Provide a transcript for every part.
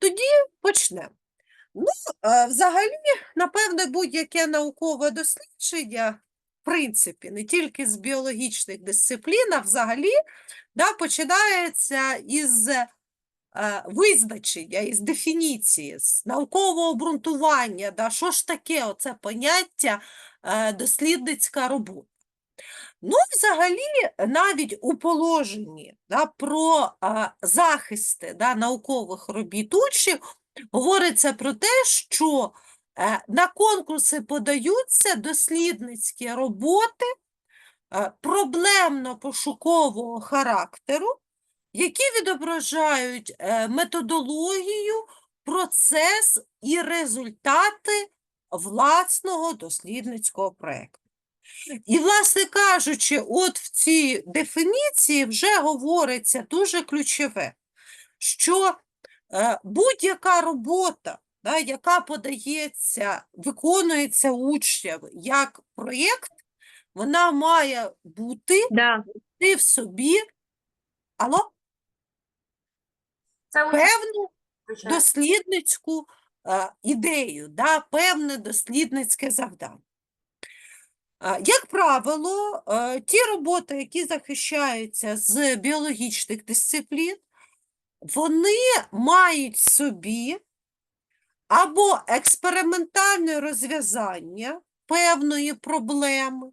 Тоді почнемо. Ну, е, взагалі, напевне, будь-яке наукове дослідження, в принципі, не тільки з біологічних дисциплін, а взагалі, да, починається із е, визначення, із дефініції, з наукового обґрунтування, да, що ж таке оце поняття е, дослідницька робота. Ну, взагалі, навіть у положенні да, про а, захисти да, наукових робіт учнів говориться про те, що е, на конкурси подаються дослідницькі роботи е, проблемно-пошукового характеру, які відображають е, методологію, процес і результати власного дослідницького проєкту. І, власне кажучи, от в цій дефініції вже говориться дуже ключове, що е, будь-яка робота, да, яка подається, виконується учням як проєкт, вона має бути Да. в собі алло, Це певну дослідницьку е, ідею, да, певне дослідницьке завдання. Як правило, е, ті роботи, які захищаються з біологічних дисциплін, вони мають собі або експериментальне розв'язання певної проблеми,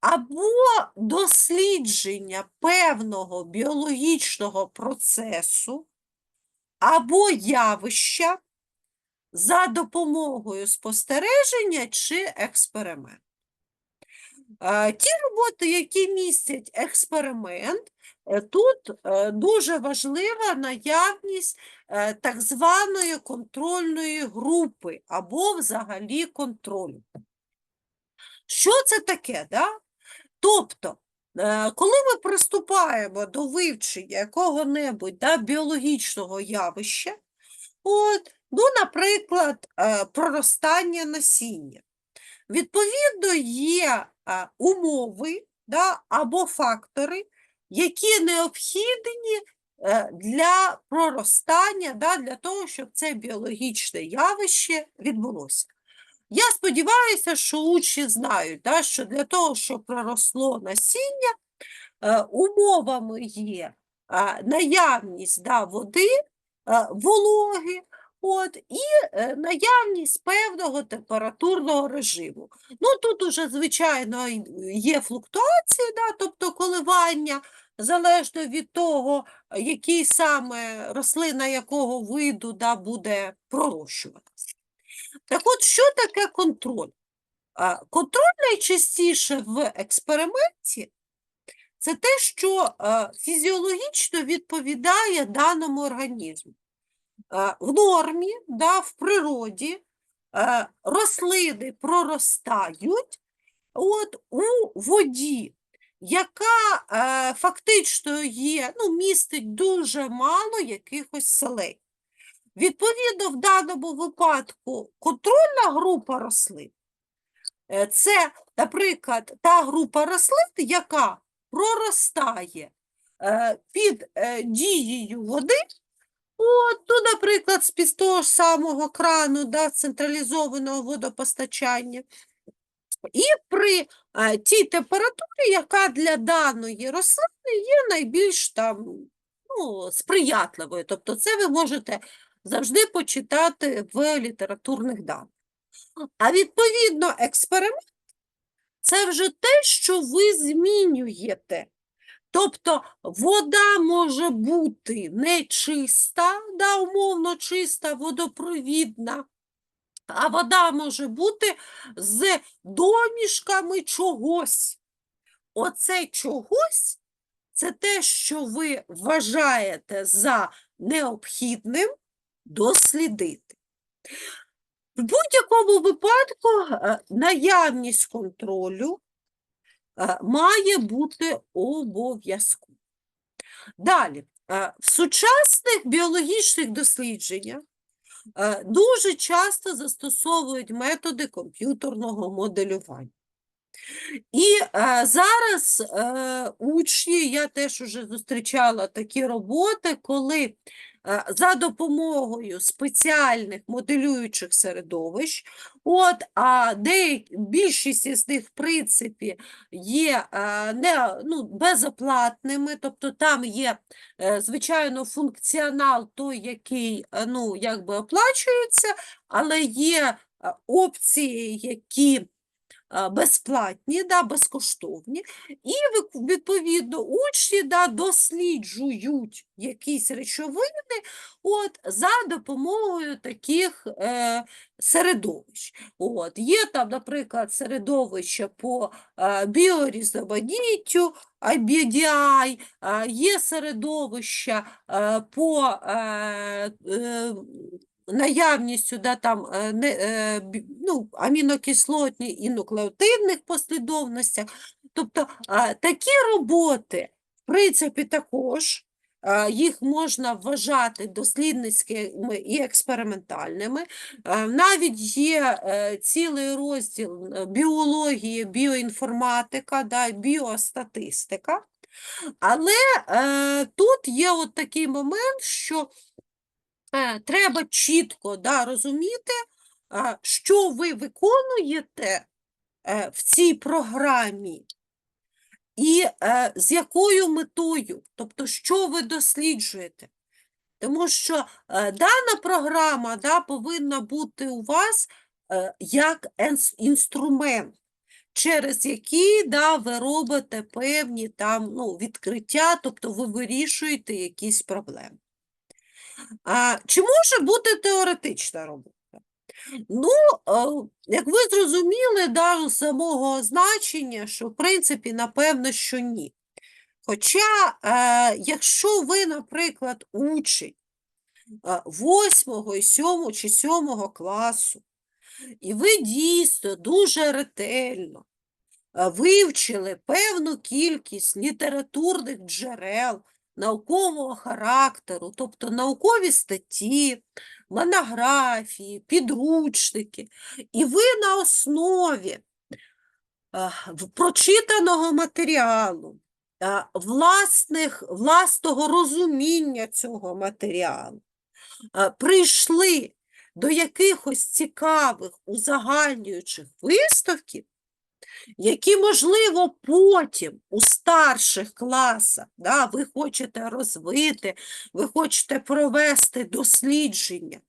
або дослідження певного біологічного процесу, або явища за допомогою спостереження чи експерименту. Ті роботи, які містять експеримент, е, тут е, дуже важлива наявність е, так званої контрольної групи або взагалі контролю. Що це таке? Да? Тобто, коли ми приступаємо до вивчення якого-небудь да, біологічного явища, от, ну, наприклад, проростання насіння, відповідно, є умови да, або фактори, які необхідні е, для проростання, да, для того, щоб це біологічне явище відбулося. Я сподіваюся, що учні знають, да, що для того, щоб проросло насіння, е, умовами є е, наявність да, води, е, вологи, от, і е, наявність певного температурного режиму. Ну, тут уже, звичайно, є флуктуації, да, тобто коливання, залежно від того, який саме рослина якого виду да, буде пророщуватися. Так от, що таке контроль? Контроль найчастіше в експерименті це те, що е, фізіологічно відповідає даному організму. Е, В нормі, да, в природі е, рослини проростають от, у воді, яка е, фактично є, ну, містить дуже мало якихось селень. Відповідно, в даному випадку контрольна група рослин це, наприклад, та група рослин, яка проростає під дією води, от, ну, наприклад, з-під того ж самого крану да, централізованого водопостачання. І при е, тій температурі, яка для даної рослини є найбільш там, ну, сприятливою. Тобто це ви можете завжди почитати в літературних даних. А відповідно, експеримент це вже те, що ви змінюєте. Тобто вода може бути не чиста, да, умовно чиста, водопровідна, а вода може бути з домішками чогось. Оце чогось це те, що ви вважаєте за необхідним дослідити. В будь-якому випадку е, наявність контролю має бути обов'язково. Далі, е, в сучасних біологічних дослідженнях е, дуже часто застосовують методи комп'ютерного моделювання. І е, зараз е, учні, я теж уже зустрічала такі роботи, коли е, за допомогою спеціальних моделюючих середовищ. От, а деякі, більшість із них, в принципі, є е, не, ну, безоплатними, тобто там є, е, звичайно, функціонал той, який е, ну, якби оплачується, але є е, опції, які е, безплатні, да, безкоштовні, і відповідно учні да, досліджують якісь речовини от, за допомогою таких е, середовищ. От, є там, наприклад, середовище по е, біорізноманіттю, IBDI, є середовище е, по е, е, наявністю да, там, е, не, е, ну, амінокислотні і нуклеотидних послідовностях. Тобто такі роботи, в принципі, також їх можна вважати дослідницькими і експериментальними. Е, Навіть є цілий розділ біології, біоінформатика, да, біостатистика. Але е, тут є от такий момент, що треба чітко да, розуміти, е, що ви виконуєте е, в цій програмі і е, з якою метою, тобто, що ви досліджуєте. Тому що е, дана програма да, повинна бути у вас е, як інструмент, через який да, ви робите певні там, ну, відкриття, тобто ви вирішуєте якісь проблеми. Чи може бути теоретична робота? Ну, е, як ви зрозуміли, да, самого значення, що в принципі, напевно, що ні. Хоча, е, якщо ви, наприклад, учень е, 8, 7 чи 7 класу, і ви дійсно дуже ретельно вивчили певну кількість літературних джерел наукового характеру, тобто наукові статті, монографії, підручники, і ви на основі е, прочитаного матеріалу, е, власних, власного розуміння цього матеріалу, е, прийшли до якихось цікавих узагальнюючих висновків, які, можливо, потім у старших класах да, ви хочете розвити, ви хочете провести дослідження,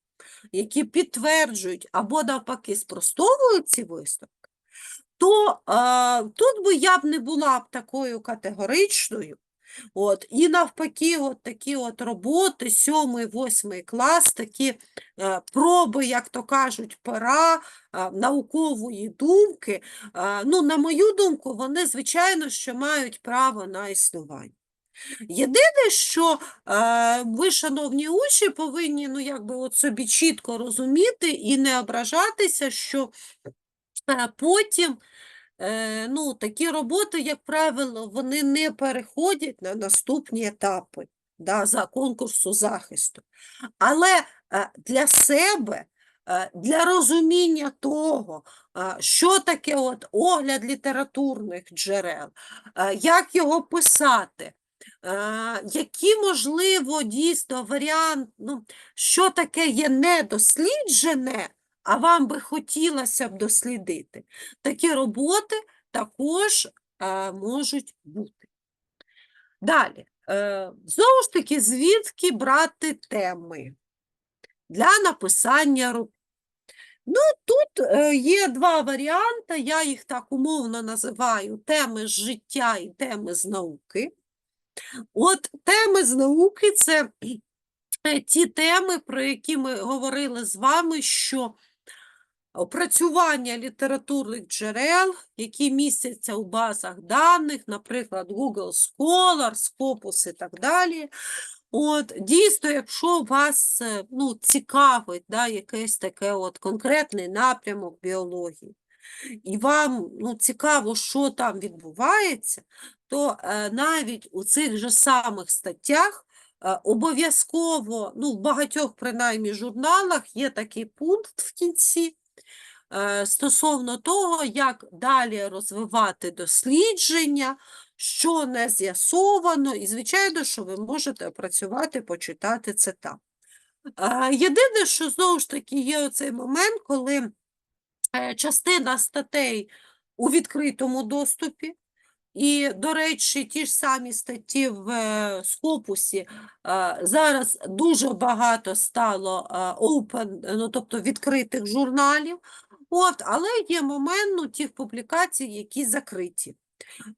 які підтверджують або навпаки спростовують ці висновки, то а, тут би я б не була б такою категоричною. От, і навпаки, от такі от роботи, сьомий, восьмий клас, такі е, проби, як то кажуть, пера а, наукової думки, а, ну, на мою думку, вони, звичайно, що мають право на існування. Єдине, що е, ви, шановні учні, повинні ну, якби от собі чітко розуміти і не ображатися, що е, потім е, ну, такі роботи, як правило, вони не переходять на наступні етапи да, за конкурсу захисту. Але е, для себе, е, для розуміння того, що таке от огляд літературних джерел, як його писати, які, можливо, дійсно варіант, ну, що таке є недосліджене, а вам би хотілося б дослідити. Такі роботи також е, можуть бути. Далі, е, знову ж таки, звідки брати теми для написання роб- Ну, тут е, є два варіанти, я їх так умовно називаю теми з життя і теми з науки. От теми з науки це е, ті теми, про які ми говорили з вами, що опрацювання літературних джерел, які містяться у базах даних, наприклад, Google Scholar, Scopus і так далі. От, дійсно, якщо вас е, ну, цікавить да, якийсь таке от конкретний напрямок біології, і вам ну, цікаво, що там відбувається, то е, навіть у цих же самих статтях е, обов'язково, ну, в багатьох принаймні журналах є такий пункт в кінці стосовно того, як далі розвивати дослідження, що не з'ясовано, і, звичайно, що ви можете опрацювати, почитати це там. Е, Єдине, що знову ж таки є оцей момент, коли е, частина статей у відкритому доступі, і, до речі, ті ж самі статті в е, Скопусі е, зараз дуже багато стало е, open, ну, тобто відкритих журналів, От, але є момент ну, тих публікацій, які закриті.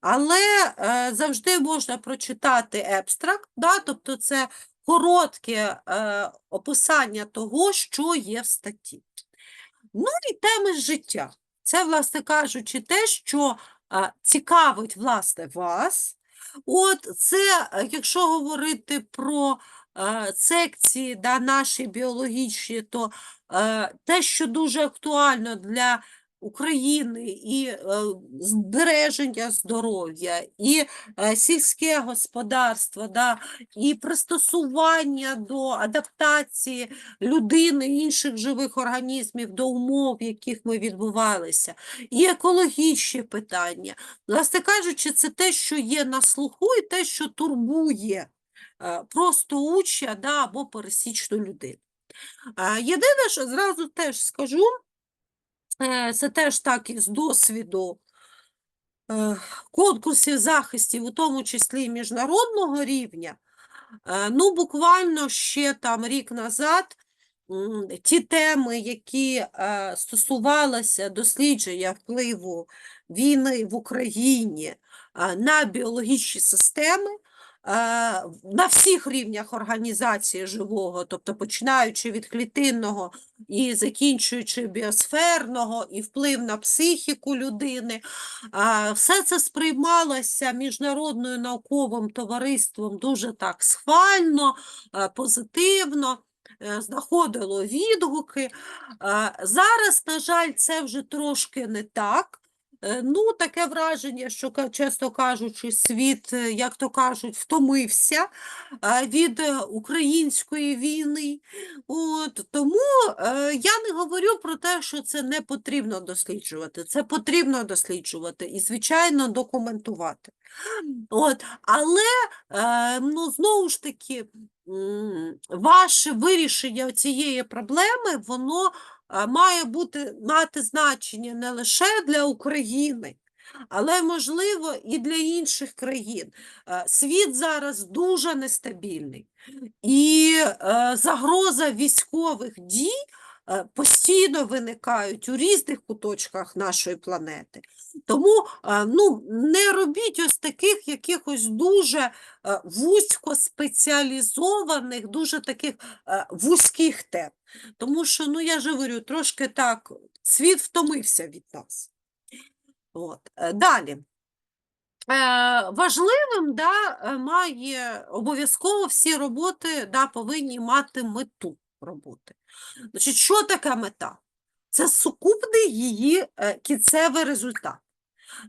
Але е, завжди можна прочитати ебстракт, да, тобто це коротке е, описання того, що є в статті. Ну і теми життя. Це, власне кажучи, те, що е, цікавить власне вас. От це, якщо говорити про секції да, наші біологічні, то е, те, що дуже актуально для України і е, збереження здоров'я, і е, сільське господарство, да, і пристосування до адаптації людини інших живих організмів до умов, в яких ми відбувалися, і екологічні питання. Власне кажучи, це те, що є на слуху, і те, що турбує е, просто учня да, або пересічну людину. Е, Єдине, що зразу теж скажу, е, це теж так із досвіду е, конкурсів захистів, у тому числі міжнародного рівня, Е, Ну, буквально ще там рік назад ті теми, які е, стосувалися дослідження впливу війни в Україні е, на біологічні системи, е, на всіх рівнях організації живого, тобто починаючи від клітинного і закінчуючи біосферного, і вплив на психіку людини, Все це сприймалося міжнародною науковим товариством дуже так схвально, е, позитивно, е, знаходило відгуки. Е, Зараз, на жаль, це вже трошки не так. Е, Ну, таке враження, що, чесно кажучи, світ, е, як то кажуть, втомився е, від української війни. От, тому я не говорю про те, що це не потрібно досліджувати. Це потрібно досліджувати і, звичайно, документувати. От, але ну, знову ж таки, ваше вирішення цієї проблеми, воно має бути, мати значення не лише для України, але, можливо, і для інших країн. Е, Світ зараз дуже нестабільний. І е, загроза військових дій постійно виникають у різних куточках нашої планети. Тому е, ну, не робіть ось таких якихось дуже е, вузько спеціалізованих, дуже таких е, вузьких тем. Тому що, ну я ж говорю, трошки так, світ втомився від нас. От. е, Далі. Е, важливим да, е, має обов'язково всі роботи да, повинні мати мету роботи. Значить, що таке мета? Це сукупний її е, кінцевий результат.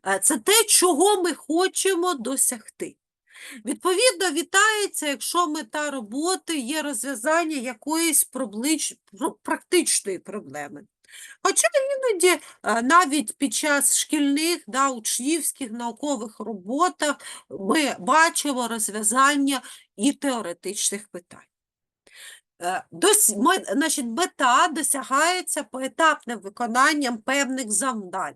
Е, Це те, чого ми хочемо досягти. Відповідно, вітається, якщо мета роботи є розв'язання якоїсь проблич... практичної проблеми. Хоча іноді е, навіть під час шкільних да, учнівських наукових роботах ми бачимо розв'язання і теоретичних питань. Е, дос- ме- Значить, мета досягається поетапним виконанням певних завдань.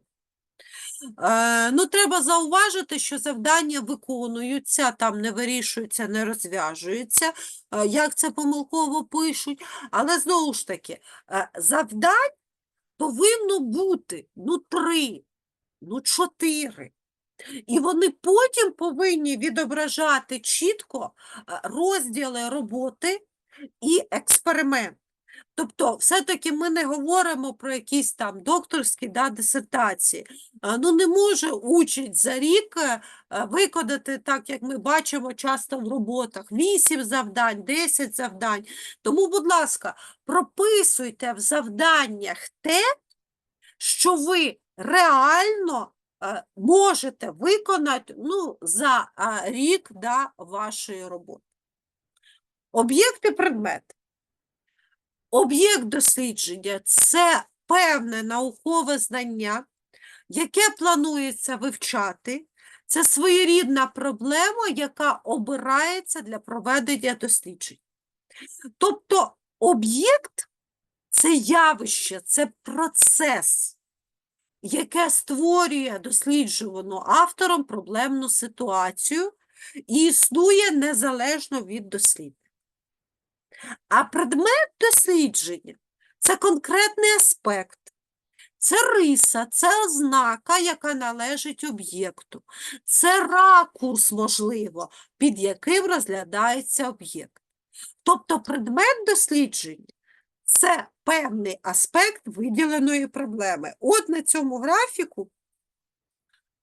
Е, ну, треба зауважити, що завдання виконуються, там не вирішуються, не розв'яжуються, е, як це помилково пишуть. Але знову ж таки, е, завдань повинно бути ну три, ну чотири. І вони потім повинні відображати чітко е, розділи роботи і експеримент. Тобто, все-таки ми не говоримо про якісь там докторські да, дисертації. Ну, не може учить за рік е, е, виконати, так як ми бачимо часто в роботах, 8 завдань, 10 завдань. Тому, будь ласка, прописуйте в завданнях те, що ви реально е, можете виконати ну, за рік да, вашої роботи. Об'єкти предмет. Об'єкт дослідження це певне наукове знання, яке планується вивчати, Це своєрідна проблема, яка обирається для проведення досліджень. Тобто об'єкт це явище, це процес, яке створює досліджувану автором проблемну ситуацію і існує незалежно від дослідника. А предмет дослідження це конкретний аспект, це риса, це ознака, яка належить об'єкту, це ракурс, можливо, під яким розглядається об'єкт. Тобто предмет дослідження це певний аспект виділеної проблеми. От на цьому графіку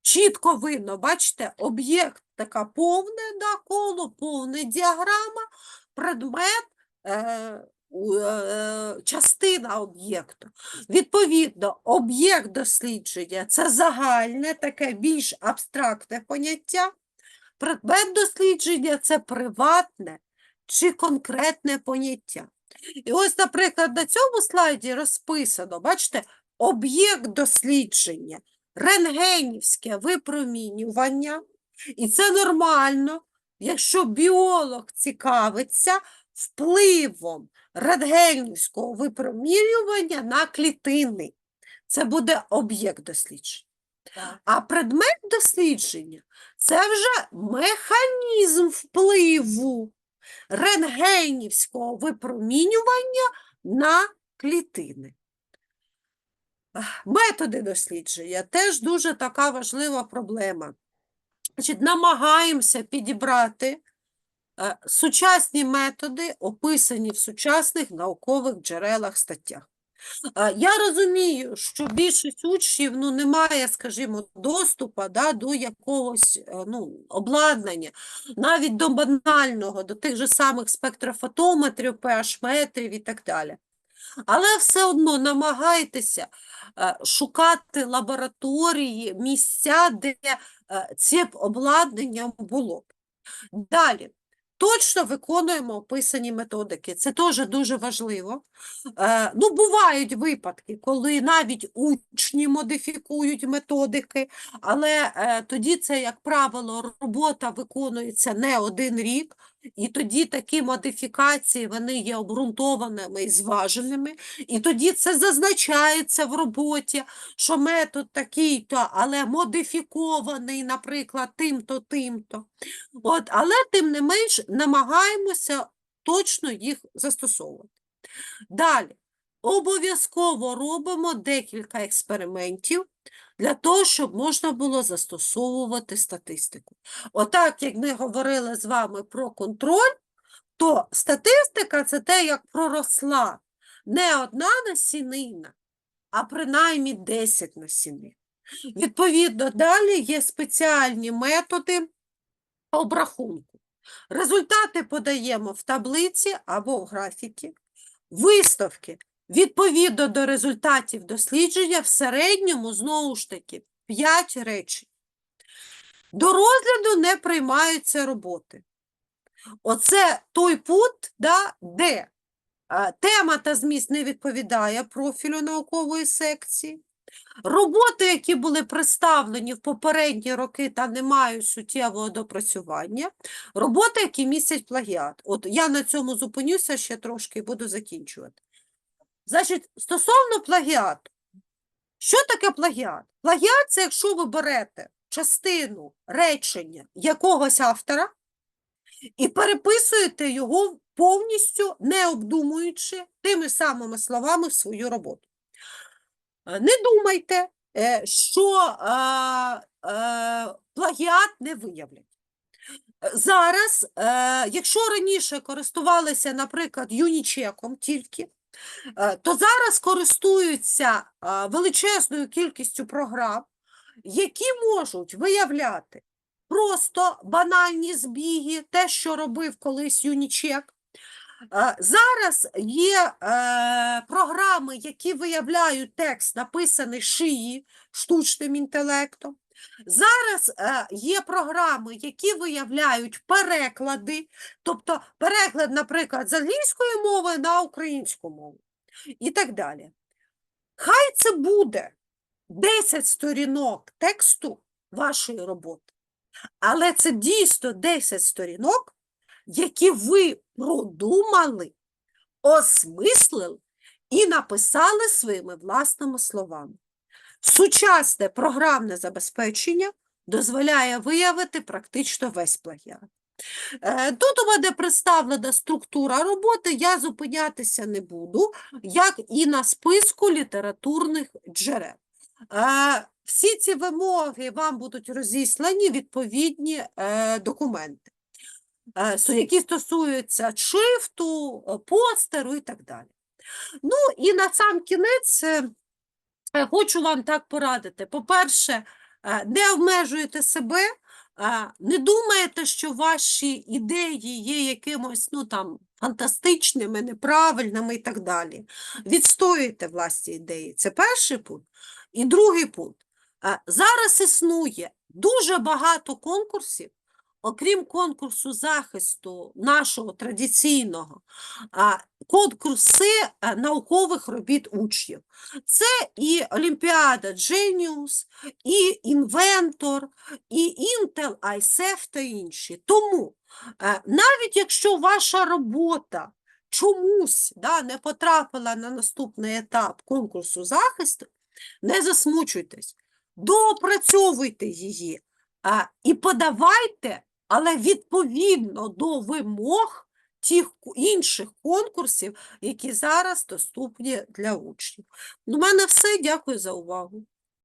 чітко видно, бачите, об'єкт така повне да, коло, повна діаграма, предмет частина об'єкту. Відповідно, об'єкт дослідження це загальне, таке більш абстрактне поняття. Предмет дослідження це приватне чи конкретне поняття. І ось, наприклад, на цьому слайді розписано, бачите, об'єкт дослідження, рентгенівське випромінювання, і це нормально, якщо біолог цікавиться впливом рентгенівського випромінювання на клітини. Це буде об'єкт дослідження. Так. А предмет дослідження це вже механізм впливу рентгенівського випромінювання на клітини. Методи дослідження теж дуже така важлива проблема. Значить, намагаємося підібрати сучасні методи, описані в сучасних наукових джерелах статтях. Е, Я розумію, що більшість учнів ну, не має, скажімо, доступу да, до якогось е, ну, обладнання, навіть до банального, до тих же самих спектрофотометрів, pH-метрів і так далі. Але все одно намагайтеся е, шукати лабораторії, місця, де е, це обладнання було б. Далі. Точно виконуємо описані методики. Це теж дуже важливо. Е, ну, бувають випадки, коли навіть учні модифікують методики, але е, тоді це, як правило, робота виконується не один рік, і тоді такі модифікації вони є обґрунтованими і зваженими, і тоді це зазначається в роботі, що метод такий-то, але модифікований, наприклад, тим-то, тим-то. От, але тим не менш намагаємося точно їх застосовувати. Далі, обов'язково робимо декілька експериментів для того, щоб можна було застосовувати статистику. Отак, як ми говорили з вами про контроль, то статистика це те, як проросла не одна насінина, а принаймні 10 насінин. Відповідно, далі є спеціальні методи обрахунку. Результати подаємо в таблиці або в графіки. Виставки відповідно до результатів дослідження в середньому, знову ж таки, 5 речень. До розгляду не приймаються роботи. Оце той пункт, да, де тема та зміст не відповідає профілю наукової секції. Роботи, які були представлені в попередні роки та не мають суттєвого допрацювання, роботи, які містять плагіат. От я на цьому зупинюся ще трошки і буду закінчувати. Значить, стосовно плагіату, що таке плагіат? Плагіат це якщо ви берете частину речення якогось автора і переписуєте його повністю, не обдумуючи тими самими словами свою роботу. Е, Не думайте, е, що е, плагіат не виявлять. Зараз, якщо раніше користувалися, наприклад, юнічеком тільки, то зараз користуються е, величезною кількістю програм, які можуть виявляти просто банальні збіги, те, що робив колись юнічек. Е, Зараз є е, програми, які виявляють текст, написаний шиї штучним інтелектом. Зараз е, є програми, які виявляють переклади, тобто переклад, наприклад, з англійської мови на українську мову і так далі. Хай це буде 10 сторінок тексту вашої роботи, Але це дійсно 10 сторінок, які ви продумали, осмислили і написали своїми власними словами. Сучасне програмне забезпечення дозволяє виявити практично весь плагіат. Е, Тут у мене представлена структура роботи, я зупинятися не буду, як і на списку літературних джерел. Е, Всі ці вимоги вам будуть розіслані відповідні е, документи, які стосуються шрифту, постеру і так далі. Ну і на сам кінець хочу вам так порадити. По-перше, е, не обмежуйте себе, е, не думаєте, що ваші ідеї є якимось ну, там, фантастичними, неправильними і так далі. Відстоюйте власні ідеї. Це перший пункт. І другий пункт. Е, Зараз існує дуже багато конкурсів, окрім конкурсу захисту нашого традиційного, конкурси е, наукових робіт учнів. Це і Олімпіада Genius, і Інвентор, і Intel, ISEF та інші. Тому е, навіть якщо ваша робота чомусь да, не потрапила на наступний етап конкурсу захисту, не засмучуйтесь, доопрацьовуйте її а, і подавайте, але відповідно до вимог тих інших конкурсів, які зараз доступні для учнів. У мене все. Дякую за увагу.